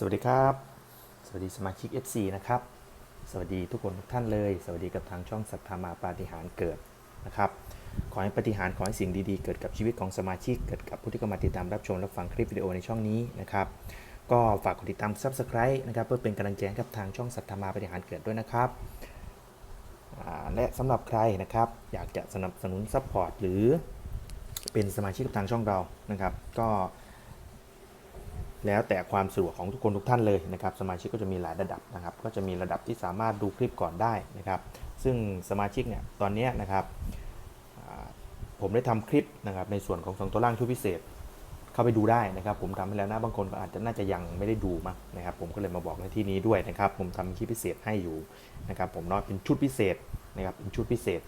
สวัสดีครับ สวัสดีสมาชิก FC นะครับ สวัสดีทุกคนทุกท่านเลย สวัสดีกับทางช่องศรัทธามาปาฏิหารเกิดนะครับ ขอให้ปาฏิหารขอให้สิ่งดีๆ เกิดกับชีวิตของสมาชิก เกิดกับผู้ที่เข้ามาติดตามรับชมและฟังคลิปวิดีโอในช่องนี้นะครับ ก็ฝากกดติดตาม Subscribe นะครับเพื่อเป็นกำลังใจให้กับทางช่องศรัทธามาปาฏิหารเกิดด้วยนะครับและสำหรับใครนะครับอยากจะสนับสนุนซัพพอร์ตหรือเป็นสมาชิกกับทางช่องเรานะครับ ก็ แล้วแต่ความสะดวกของทุกคนทุกท่านเลยนะครับสมาชิกก็จะมีหลายระดับนะครับ ก็จะมีระดับที่สามารถดูคลิปก่อนได้นะครับ ซึ่งสมาชิกเนี่ยตอนนี้นะครับผมได้ทำคลิปนะครับในส่วนของสองตัวล่างชุดพิเศษ เข้าไปดูได้นะครับ ผมทำให้แล้วนะบางคนก็อาจจะน่าจะยังไม่ได้ดูมั้งนะครับ ผมก็เลยมาบอกในที่นี้ด้วยนะครับ ผมทำคลิปพิเศษให้อยู่นะครับผมเนาะเป็นชุดพิเศษนะครับเป็นชุดพิเศษ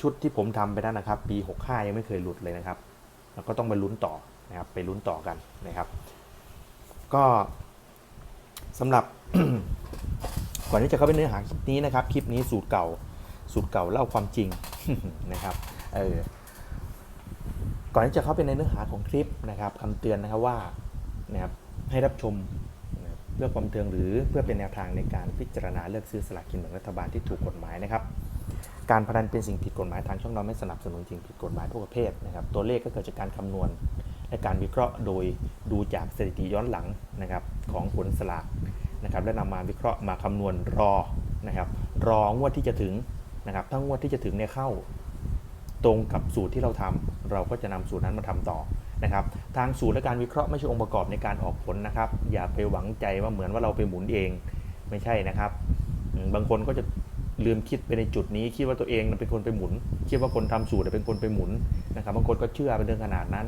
ชุดที่ผมทำไปนั้นนะครับ ปี 65 ยังไม่เคยหลุดเลยนะครับแล้วก็ต้องไปลุ้นต่อนะครับไปลุ้นต่อกันนะครับ ก็สำหรับก่อนที่จะเข้าไปเนื้อหาคลิปนี้นะครับ คลิปนี้สูตรเก่า สูตรเก่าเล่าความจริงนะครับ เออ ก่อนที่จะเข้าไปในเนื้อหาของคลิปนะครับคำเตือนนะครับว่านะครับให้รับชมนะบเพื่อความบันเทิงหรือเพื่อเป็นแนวทางในการพิจารณาเลือกซื้อสลากกินแบ่งรัฐบาลที่ถูกกฎหมายนะครับ การพนันเป็นสิ่งผิดกฎหมายทางช่องเราไม่สนับสนุนสิ่งผิดกฎหมายทุกประเภทนะครับ ตัวเลขก็เกิดจากการคำนวณ และการวิเคราะห์โดยดูจากสถิติย้อนหลังนะครับของผลสลากนะครับและนำมาวิเคราะห์มาคำนวณรอนะครับรองวดที่จะถึงนะครับถ้างวดที่จะถึงเนี่ยเข้า ตรงกับสูตรที่เราทำเราก็จะนำสูตรนั้นมาทำต่อนะครับทางสูตรและการวิเคราะห์ไม่ใช่องค์ประกอบในการออกผลนะครับ อย่าไปหวังใจว่าเหมือนว่าเราไปหมุนเองไม่ใช่นะครับ บางคนก็จะลืมคิดไปในจุดนี้คิดว่าตัวเองเป็นคนไปหมุนคิดว่าคนทำสูตรเป็นคนไปหมุนนะครับบางคนก็เชื่อเป็นเรื่องขนาดนั้น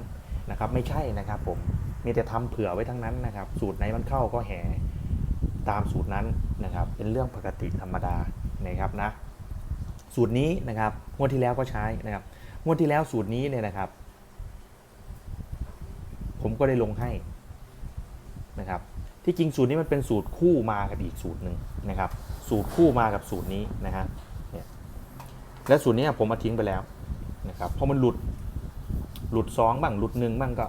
นะครับไม่ใช่นะครับผมมีแต่ทำเผื่อไว้ทั้งนั้นนะครับ สูตรไหนมันเข้าก็แห่ตามสูตรนั้นนะครับ เป็นเรื่องปกติธรรมดานะครับนะสูตรนี้นะครับงวดที่แล้วก็ใช้นะครับงวดที่แล้วสูตรนี้เนี่ยนะครับ ผมก็ได้ลงให้นะครับ ที่จริงสูตรนี้มันเป็นสูตรคู่มากับอีกสูตรหนึ่งนะครับ สูตรคู่มากับสูตรนี้นะฮะเนี่ยและสูตรนี้ผมมาทิ้งไปแล้วนะครับเพราะมันหลุด หลุดสองบ้างหลุดหนึ่งบ้างก็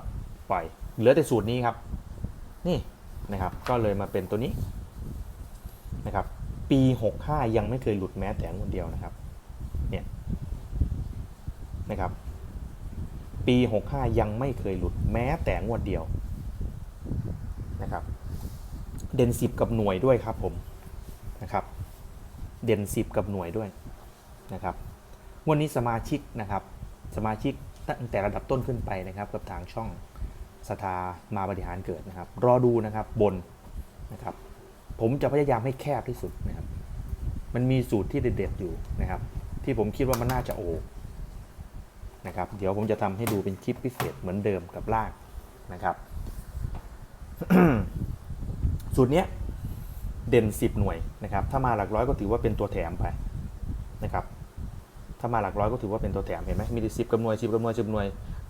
ปล่อย เหลือแต่สูตรนี้ครับ นี่นะครับ ก็เลยมาเป็นตัวนี้นะครับ ปี 65 ยังไม่เคยหลุดแม้แต่งวดเดียวนะครับ เนี่ยนะครับ ปี 65 ยังไม่เคยหลุดแม้แต่งวดเดียวนะครับเด่น10 กับหน่วยด้วยครับผมนะครับเด่น 10 กับหน่วยด้วยนะครับวันนี้สมาชิกนะครับ สมาชิก ตั้งแต่ระดับต้นขึ้นไปนะครับกับทางช่องสถามาบริหารเกิดนะครับ รอดูนะครับบนนะครับ ผมจะพยายามให้แคบที่สุดนะครับ มันมีสูตรที่เด็ดๆอยู่นะครับ ที่ผมคิดว่ามันน่าจะโอนะครับ เดี๋ยวผมจะทำให้ดูเป็นคลิปพิเศษเหมือนเดิมกับล่างนะครับ สูตรเนี้ยเด่น 10 หน่วยนะครับ ถ้ามาหลักร้อยก็ถือว่าเป็นตัวแถมไปนะครับ ถ้ามาหลักร้อยก็ถือว่าเป็นตัวแถมเห็นไหมมีสิบกับหน่วยสิบกับหน่วยสิบหน่วย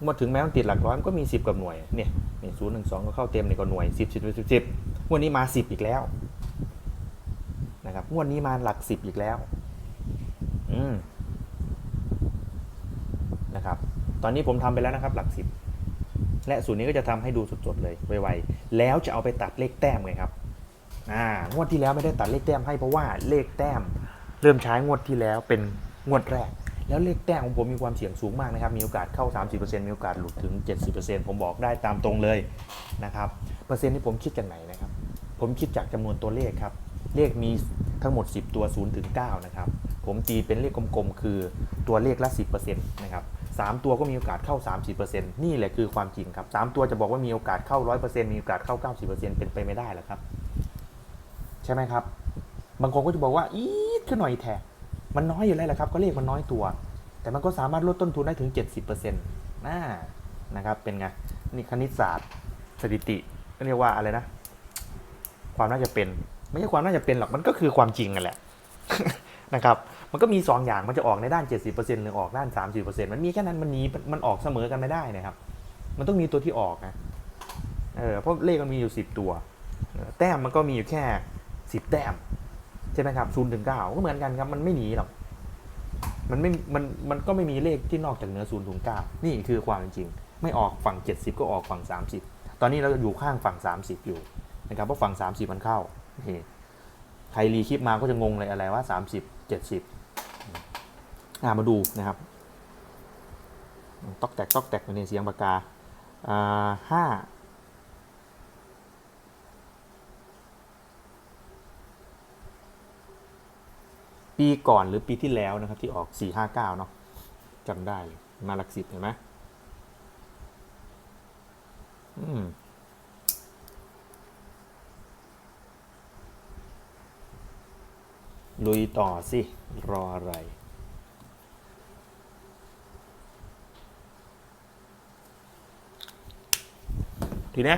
มาถึงแม้มันติดหลักร้อยมันก็มีสิบกับหน่วยเนี่ยนี่ศูนย์หนึ่งสองก็เข้าเต็มในก็หน่วยสิบสิบสิบสิบวันนี้มาสิบอีกแล้วนะครับงวดนี้มาหลักสิบอีกแล้วอืมนะครับตอนนี้ผมทำไปแล้วนะครับหลักสิบและสูตรนี้ก็จะทำให้ดูสดๆเลยไวๆแล้วจะเอาไปตัดเลขแต้มไงครับอ่างวดที่แล้วไม่ได้ตัดเลขแต้มให้เพราะว่าเลขแต้ม เริ่มใช้งวดที่แล้วเป็นงวดแรก แล้วเลขแต้มของผมมีความเสี่ยงสูงมากนะครับ มีโอกาสเข้า 30%มีโอกาสหลุดถึง 70%ผมบอกได้ตามตรงเลยนะครับ เปอร์เซ็นต์ที่ผมคิดจากไหนนะครับ ผมคิดจากจำนวนตัวเลขครับ เลขมีทั้งหมด 10 ตัว 0 ถึง 9 นะครับ ผมตีเป็นเลขกลมๆ คือตัวเลขละ 10%นะครับ3ตัวก็มีโอกาสเข้า 30%นี่แหละคือความจริงครับ 3 ตัวจะบอกว่ามีโอกาสเข้า 100%มีโอกาสเข้า 90%เป็นไปไม่ได้หรอกครับ ใช่ไหมครับ บางคนก็จะบอกว่าอีดขึ้นหน่อยแท มันน้อยอยู่แล้วแหละครับ ก็เลขมันน้อยตัว แต่มันก็สามารถลดต้นทุนได้ถึง 70%น่านะครับ เป็นไง นี่คณิตศาสตร์ สถิติก็เรียกว่าอะไรนะ ความน่าจะเป็น ไม่ใช่ความน่าจะเป็นหรอก มันก็คือความจริงกันแหละนะครับ มันก็มี 2 อย่าง มันจะออกในด้าน 70%หรือออกด้าน 30%มันมีแค่นั้น มันหนีมันออกเสมอกันไม่ได้นะครับ มันต้องมีตัวที่ออกนะ เออ เพราะเลขมันมีอยู่ 10 ตัว แต้มมันก็มีอยู่แค่ 10 แต้ม ใช่ไหมครับ0ถึง9ก็เหมือนกันครับ มันไม่หนีหรอก มันไม่ มัน มันก็ไม่มีเลขที่นอกจากเหนือ0ถึง9นี่คือความจริง ไม่ออกฝั่ง 70 ก็ออกฝั่ง 30 ตอนนี้เราอยู่ข้างฝั่ง 30 อยู่นะครับ เพราะฝั่ง 30 มันเข้านี่ใครรีคลิปมาก็จะงงเลยอะไรว่า 30 70อ่ามาดูนะครับ ตอกแตกตอกแตกในเสียงปากกาอ่าห้า ปีก่อนหรือปีที่แล้วนะครับที่ออก 459 เนาะจำได้เลยมาหลักสิบเห็นไหมอืมลุยต่อสิ รออะไร ทีนี้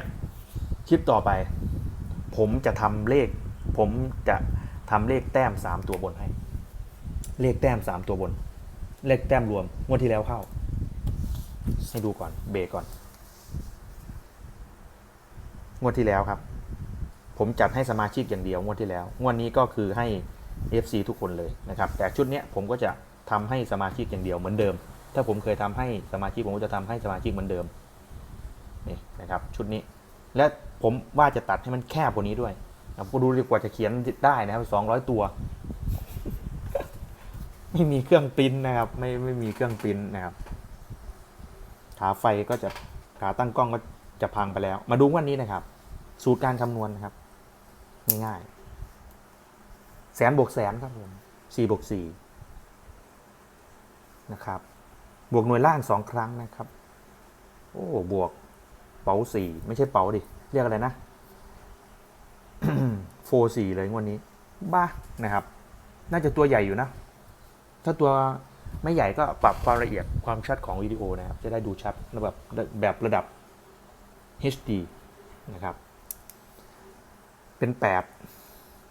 คลิปต่อไป ผมจะทำเลข ผมจะทำเลขแต้มสามตัวบนให้ เลขแต้มสามตัวบน เลขแต้มรวมงวดที่แล้วเข้า ให้ดูก่อนเบรกก่อนงวดที่แล้วครับ ผมจัดให้สมาชิกอย่างเดียวงวดที่แล้วงวดนี้ก็คือให้ FC ทุกคนเลยนะครับ แต่ชุดนี้ผมก็จะทำให้สมาชิกอย่างเดียวเหมือนเดิม ถ้าผมเคยทำให้สมาชิกผมก็จะทำให้สมาชิกเหมือนเดิมนี่นะครับ ชุดนี้ และผมว่าจะตัดให้มันแคบกว่านี้ด้วยนะดูดีกว่าจะเขียนได้นะครับสองร้อยตัว ไม่มีเครื่องปริ้นนะครับ ไม่ไม่มีเครื่องปริ้นนะครับ ขาไฟก็จะขาตั้งกล้องก็จะพังไปแล้ว มาดูวันนี้นะครับ สูตรการคำนวณนะครับ ง่ายๆแสนบวกแสนครับผมสี่บวกสี่นะครับ บวกหน่วยล่างสองครั้งนะครับ โอ้บวกเป๋าสี่ไม่ใช่เป๋าดิ เรียกอะไรนะโฟสี่เลยวันนี้ บ้านะครับ น่าจะตัวใหญ่อยู่นะ ถ้าตัวไม่ใหญ่ก็ปรับความละเอียดความชัดของวิดีโอนะครับ จะได้ดูชัดแบบแบบระดับ HD นะครับ เป็น 8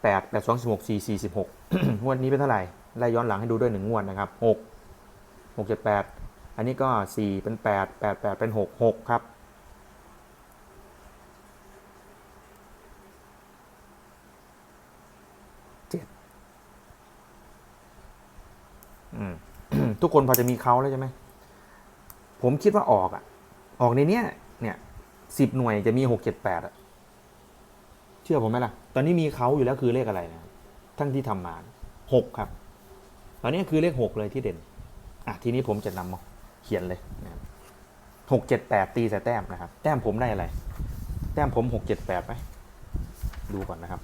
8 8 2 6 4 4 6งวดนี้เป็นเท่าไหร่ไล่ย้อนหลังให้ดูด้วยหนึ่งงวดนะครับ 6 6 7 8 อันนี้ก็ 4 เป็น 8 8 8 เป็น 6 6 ครับ 7อืม ทุกคนพอจะมีเขาแล้วใช่ไหมผมคิดว่าออกอะ ออกในเนี้ย เนี่ยสิบหน่วยจะมีหกเจ็ดแปดอะ เชื่อผมไหมล่ะ ตอนนี้มีเขาอยู่แล้วคือเลขอะไรนะทั้งที่ทำมาหกครับ ตอนนี้คือเลขหกเลยที่เด่น อะทีนี้ผมจะนำมาเขียนเลยนะครับหกเจ็ดแปดตีใส่แต้มนะครับ แต้มผมได้อะไร แต้มผมหกเจ็ดแปดไหมดูก่อนนะครับ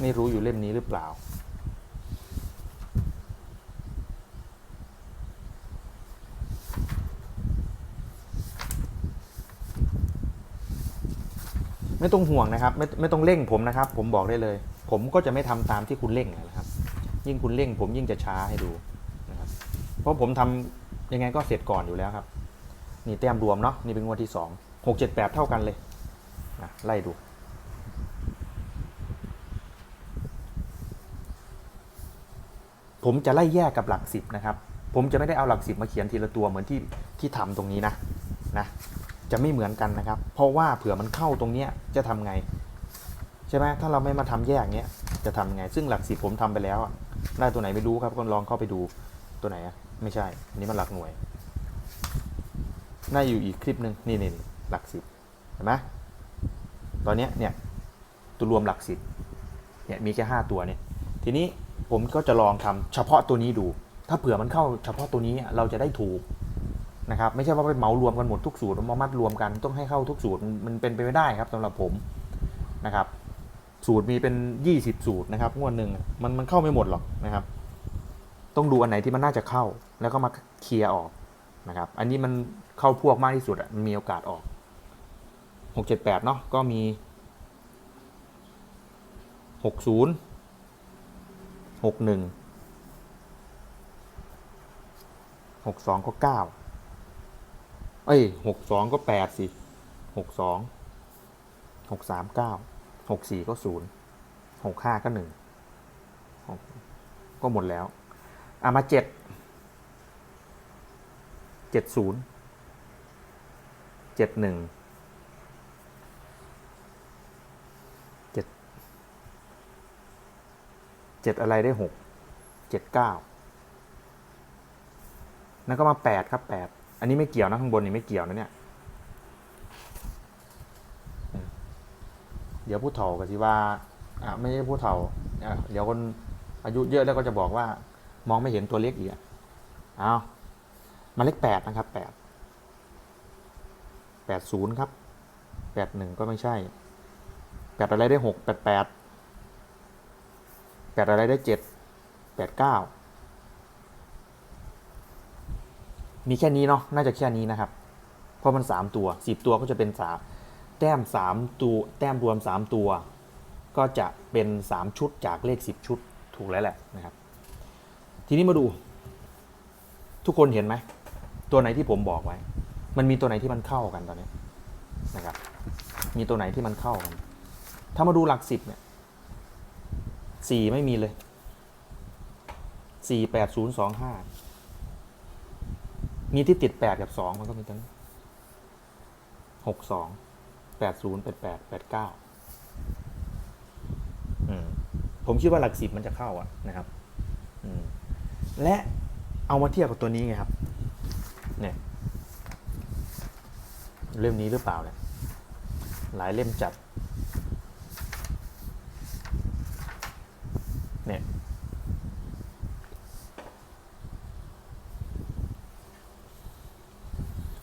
ไม่รู้อยู่เล่มนี้หรือเปล่า ไม่ต้องห่วงนะครับไม่ไม่ต้องเร่งผมนะครับ ผมบอกได้เลย ผมก็จะไม่ทำตามที่คุณเร่งนะครับ ยิ่งคุณเร่ง ผมยิ่งจะช้าให้ดูนะครับ เพราะผมทำยังไงก็เสร็จก่อนอยู่แล้วครับ นี่แต้มรวมเนาะนี่เป็นงวดที่สองหกเจ็ดแปดเท่ากันเลยนะไล่ดูผมจะไล่แยกกับหลักสิบนะครับ ผมจะไม่ได้เอาหลักสิบมาเขียนทีละตัวเหมือนที่ที่ทำตรงนี้นะนะ จะไม่เหมือนกันนะครับ เพราะว่าเผื่อมันเข้าตรงเนี้ยจะทำไง ใช่ไหมถ้าเราไม่มาทำแยกเนี้ยจะทำไง ซึ่งหลักสิบผมทำไปแล้วอะได้ตัวไหนไม่รู้ครับก็ลองเข้าไปดูตัวไหนอะไม่ใช่อันนี้มันหลักหน่วยน่าอยู่อีกคลิปหนึ่งนี่นี่หลักสิบเห็นไหมตอนนี้เนี่ยตัวรวมหลักสิบเนี่ยมีแค่ห้าตัวเนี่ยทีนี้ผมก็จะลองทำเฉพาะตัวนี้ดู ถ้าเผื่อมันเข้าเฉพาะตัวนี้เราจะได้ถูก นะครับไม่ใช่ว่าไปเหมารวมกันหมดทุกสูตรมามัดรวมกันต้องให้เข้าทุกสูตรมันเป็นไปไม่ได้ครับสำหรับผมนะครับ สูตรมีเป็น 20 สูตรนะครับงวดหนึ่งมันมันเข้าไม่หมดหรอกนะครับ ต้องดูอันไหนที่มันน่าจะเข้าแล้วก็มาเคลียร์ออกนะครับ อันนี้มันเข้าพวกมากที่สุดอะมันมีโอกาสออก 6 7 8 เนาะก็มี 60 61 62ก็9 เอ้ยหกสองก็แปดสิหกสองหกสามเก้าหกสี่ก็ศูนย์หกห้าก็หนึ่งก็หมดแล้วอะมาเจ็ดเจ็ดศูนย์เจ็ดหนึ่งเจ็ดเจ็ดอะไรได้หกเจ็ดเก้าแล้วก็มาแปดครับแปด อันนี้ไม่เกี่ยวนะข้างบนนี่ไม่เกี่ยวนะเนี่ย เดี๋ยวผู้เฒ่าก็สิว่าอ่าไม่ใช่ผู้เฒ่าอ่าเดี๋ยวคนอายุเยอะแล้วก็จะบอกว่ามองไม่เห็นตัวเลขอีกอะเอามาเลขแปดนะครับแปดแปดศูนย์ครับแปดหนึ่งก็ไม่ใช่แปดอะไรได้หกแปดแปดแปดอะไรได้เจ็ดแปดเก้า มีแค่นี้เนาะน่าจะแค่นี้นะครับ เพราะมันสามตัวสิบตัวก็จะเป็นสามแต้มสามตัวแต้มรวมสามตัว ก็จะเป็นสามชุดจากเลขสิบชุดถูกแล้วแหละนะครับ ทีนี้มาดู ทุกคนเห็นไหมตัวไหนที่ผมบอกไว้ มันมีตัวไหนที่มันเข้ากันตอนนี้นะครับ มีตัวไหนที่มันเข้ากัน ถ้ามาดูหลักสิบเนี่ยสี่ไม่มีเลยสี่แปดศูนย์สองห้า มีที่ติดแปดกับสองมันก็มีตัวนี้หกสองแปดศูนย์แปดแปดแปดเก้าผมคิดว่าหลักสิบมันจะเข้าอะนะครับและเอามาเทียบกับตัวนี้ไงครับ เนี่ย เล่มนี้หรือเปล่าเนี่ย หลายเล่มจัด เนี่ย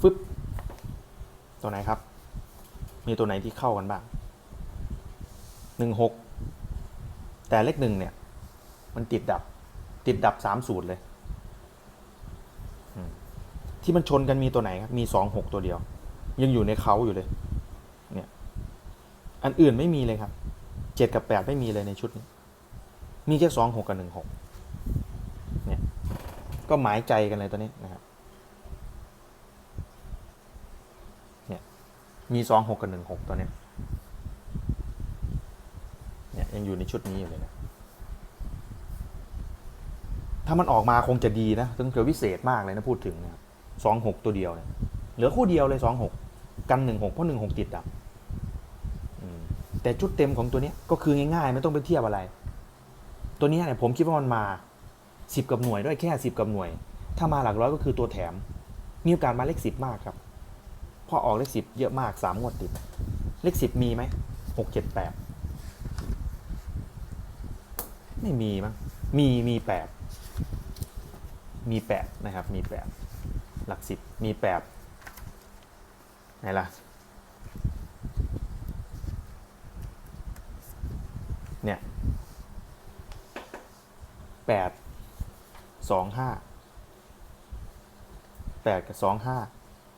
ฟึบ ตัวไหนครับ มีตัวไหนที่เข้ากันบ้างหนึ่งหกแต่เลขหนึ่งเนี่ย มันติดดับ ติดดับสามสูตรเลย ที่มันชนกันมีตัวไหนครับ มีสองหกตัวเดียว ยังอยู่ในเขาอยู่เลย เนี่ย อันอื่นไม่มีเลยครับ เจ็ดกับแปดไม่มีเลยในชุดนี้ มีแค่สองหกกับหนึ่งหกเนี่ย ก็หมายใจกันเลยตัวนี้นะครับ เนี่ย มีสองหกกับหนึ่งหกตัวเนี้ยเนี่ยยังอยู่ในชุดนี้อยู่เลยนะถ้ามันออกมาคงจะดีนะต้องเกิดวิเศษมากเลยนะพูดถึงนะครับสองหกตัวเดียวเนี่ยเหลือคู่เดียวเลยสองหกกันหนึ่งหกเพราะหนึ่งหกติดดับอืมแต่ชุดเต็มของตัวนี้ก็คือง่ายๆไม่ต้องไปเทียบอะไร ตัวนี้เนี่ยผมคิดว่ามันมาสิบกับหน่วยด้วยแค่สิบกับหน่วย ถ้ามาหลักร้อยก็คือตัวแถม มีโอกาสมาเลขสิบมากครับ พอออกเลขสิบเยอะมากสามงวดติด เลขสิบมีไหมหกเจ็ดแปดไม่มีมั้งมีมีแปดมีแปดนะครับ มีแปดหลักสิบมีแปดไหนล่ะเนี่ยแปดสองห้าแปดกับสองห้า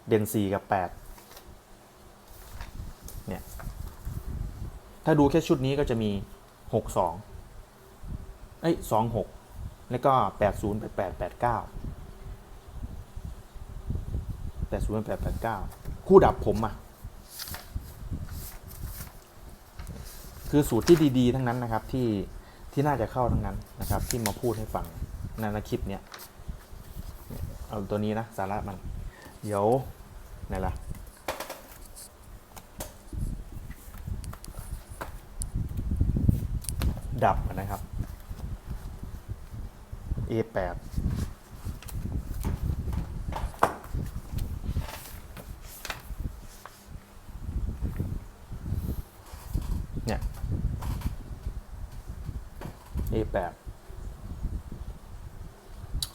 เด่นสี่กับแปดเนี่ย ถ้าดูแค่ชุดนี้ก็จะมีหกสองเอ้ยสองหกแล้วก็แปดศูนย์แปดแปดแปดเก้าแปดศูนย์แปดแปดเก้าคู่ดับผมอะ คือสูตรที่ดีๆ ทั้งนั้นนะครับ ที่ที่น่าจะเข้าทั้งนั้นนะครับ ที่มาพูดให้ฟังในคลิปเนี้ยเนี่ยเอาตัวนี้นะ สาระมัน เดี๋ยวไหนล่ะ ดับนะครับ A8 เนี่ย A8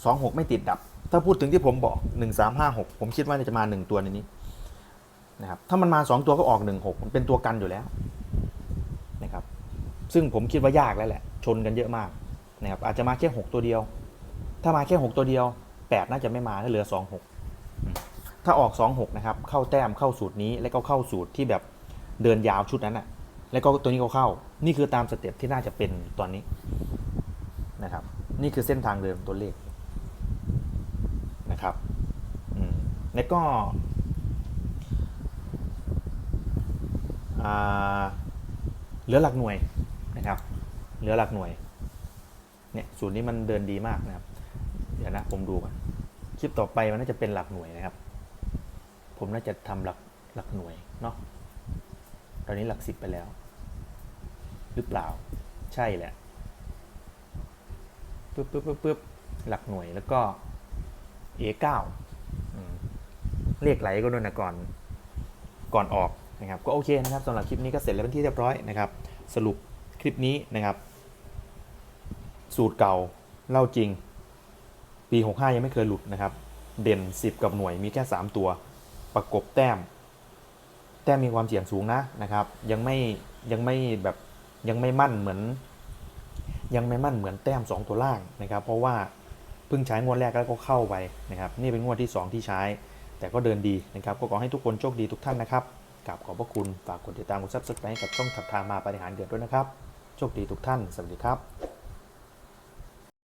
สองหกไม่ติดดับ ถ้าพูดถึงที่ผมบอกหนึ่งสามห้าหกผมคิดว่าจะมาหนึ่งตัวในนี้นะครับ ถ้ามันมาสองตัวก็ออกหนึ่งหกมันเป็นตัวกันอยู่แล้ว ซึ่งผมคิดว่ายากแล้วแหละ ชนกันเยอะมากนะครับอาจจะมาแค่หกตัวเดียว ถ้ามาแค่หกตัวเดียวแปดน่าจะไม่มาถ้าเหลือสองหกถ้าออกสองหกนะครับ เข้าแต้มเข้าสูตรนี้ แล้วก็เข้าสูตรที่แบบเดินยาวชุดนั้นอะแล้วก็ตัวนี้ก็เข้า นี่คือตามสเต็ปที่น่าจะเป็นตอนนี้นะครับ นี่คือเส้นทางเดิมตัวเลขนะครับแล้วก็เหลือหลักหน่วย นะครับ เหลือหลักหน่วย เนี่ยสูตรนี้มันเดินดีมากนะครับ เดี๋ยวนะผมดูก่อน คลิปต่อไปมันน่าจะเป็นหลักหน่วยนะครับ ผมน่าจะทำหลักหลักหน่วยเนาะ ตอนนี้หลักสิบไปแล้ว หรือเปล่า ใช่แหละปึ๊บปึ๊บปึ๊บปึ๊บหลักหน่วยแล้วก็ A9 อืมเลขไหลก็โดนนะก่อนก่อนออกนะครับ ก็โอเคนะครับสำหรับคลิปนี้ก็เสร็จแล้วเป็นที่เรียบร้อยนะครับ สรุป ลิปนี้นะครับ สูตรเก่าเล่าจริง ปี 65 ยังไม่เคยหลุดนะครับ เด่น 10 กับหน่วยมีแค่ 3 ตัว ประกบแต้ม แต้มมีความเสี่ยงสูงนะนะครับ ยังไม่ยังไม่แบบยังไม่มั่นเหมือน ยังไม่มั่นเหมือนแต้ม 2 ตัวล่างนะครับ เพราะว่าเพิ่งใช้งวดแรกแล้วก็เข้าไปนะครับ นี่เป็นงวดที่ 2 ที่ใช้ แต่ก็เดินดีนะครับ ก็ขอให้ทุกคนโชคดีทุกท่านนะครับกราบขอบพระคุณ ฝากกดติดตามกดซับสไครต์กับช่องถัดทางมาปฏิหารเดือดด้วยนะครับ โชคดีทุกท่าน สวัสดีครับ